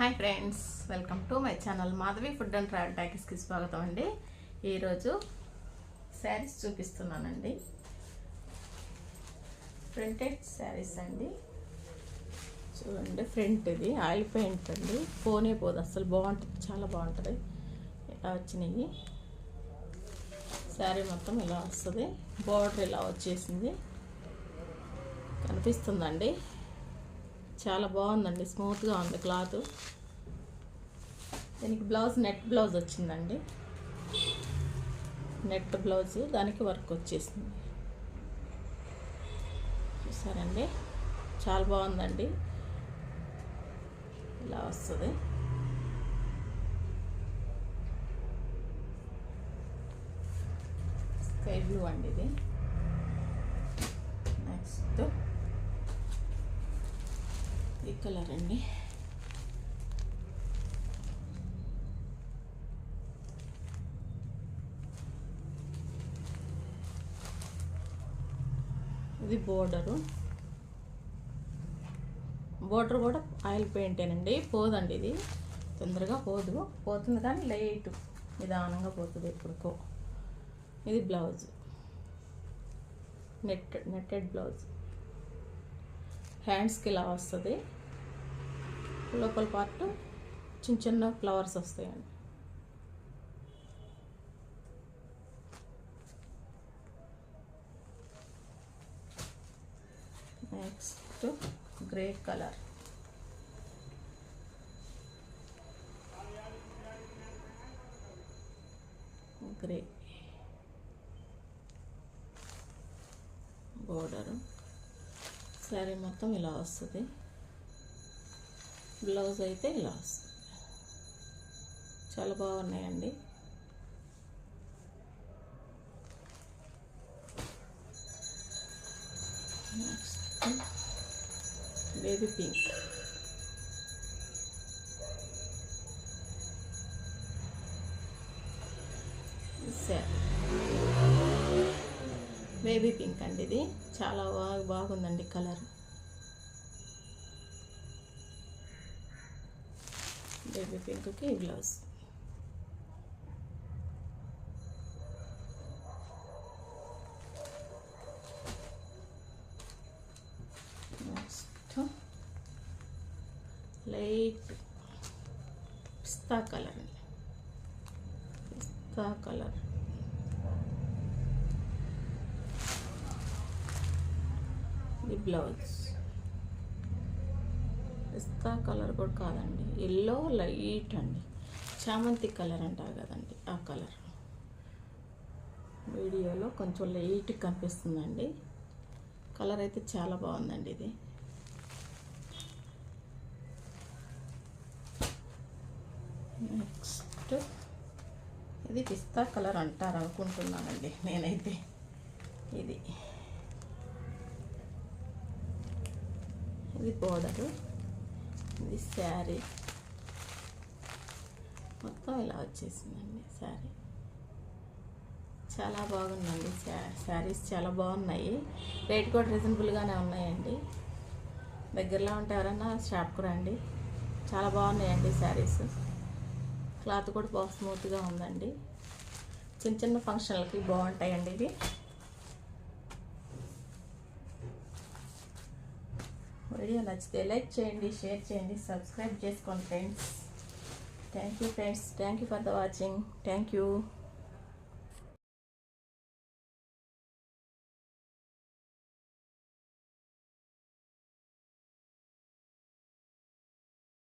Hi friends welcome to my channel Madhavi food and travel ట్యాక్స్కి స్వాగతం అండి. ఈరోజు శారీస్ చూపిస్తున్నానండి. ప్రింటెడ్ శారీస్ అండి. చూడండి ఫ్రంట్ ఇది ఆయిల్ పెయింట్ అండి. పోనే పోదు అసలు బాగుంటుంది చాలా బాగుంటుంది. ఇలా వచ్చినాయి? శారీ మొత్తం ఇలా వస్తుంది. బార్డర్ ఇలా వచ్చేసింది. కనిపిస్తుందండి. చాలా బాగుందండి స్మూత్గా ఉంది క్లాత్. దీనికి బ్లౌజ్ నెట్ బ్లౌజ్ వచ్చిందండి. నెట్ బ్లౌజ్ దానికి వర్క్ వచ్చేసింది. చూసారండి? చాలా బాగుందండి. ఇలా వస్తుంది. స్కై బ్లూ అండి ఇది. నెక్స్ట్ ఈ కలర్ అండి. ఇది బోర్డరు. బోర్డర్ కూడా ఆయిల్ పెయింటేనండి. పోదండి ఇది. తొందరగా పోదు. పోతుంది కానీ లైట్ నిదానంగా పోతుంది ఎప్పుడుకో ఇది బ్లౌజ్. Net netted blouse. హ్యాండ్స్కి ఇలా వస్తుంది. లోపల పార్ట్ చిన్న చిన్న ఫ్లవర్స్ వస్తాయండి. Next grey colour grey border sari మొత్తం ఇలా వస్తుంది. బ్లౌజ్ అయితే ఇలా వస్తుంది. చాలా బాగున్నాయండి. బేబీ పింక్ బేబీ పింక్ అండి ఇది. చాలా బాగా బాగుందండి కలర్ బేబీ పింక్కి blouse next light pista colour అండి పిస్తా కలర్ ఇది బ్లౌజ్ పిస్తా కలర్ కూడా కాదండి. ఎల్లో లైట్ అండి. చామంతి కలర్ అంటారు కదండి ఆ కలర్ వీడియోలో కొంచెం లైట్ కనిపిస్తుందండి. కలర్ అయితే చాలా బాగుందండి ఇది. నెక్స్ట్. ఇది పిస్తా కలర్ అంటారు అనుకుంటున్నానండి నేనైతే. ఇది. ఇది బోర్డరు. ఇది శారీ. మొత్తం ఇలా వచ్చేసిందండి శారీ. చాలా బాగుందండి శారీస్ చాలా బాగున్నాయి. రేట్ కూడా రీజనబుల్గానే ఉన్నాయండి. దగ్గరలో ఉంటే ఎవరన్నా షాప్కు రండి. చాలా బాగున్నాయండి శారీస్. క్లాత్ కూడా బాగా స్మూత్గా ఉందండి. చిన్న చిన్న ఫంక్షన్లకి బాగుంటాయండి ఇవి. వీడియో నచ్చితే లైక్ చేయండి షేర్ చేయండి సబ్స్క్రైబ్ చేసుకోండి friends. Thank you friends. Thank you for the watching. Thank you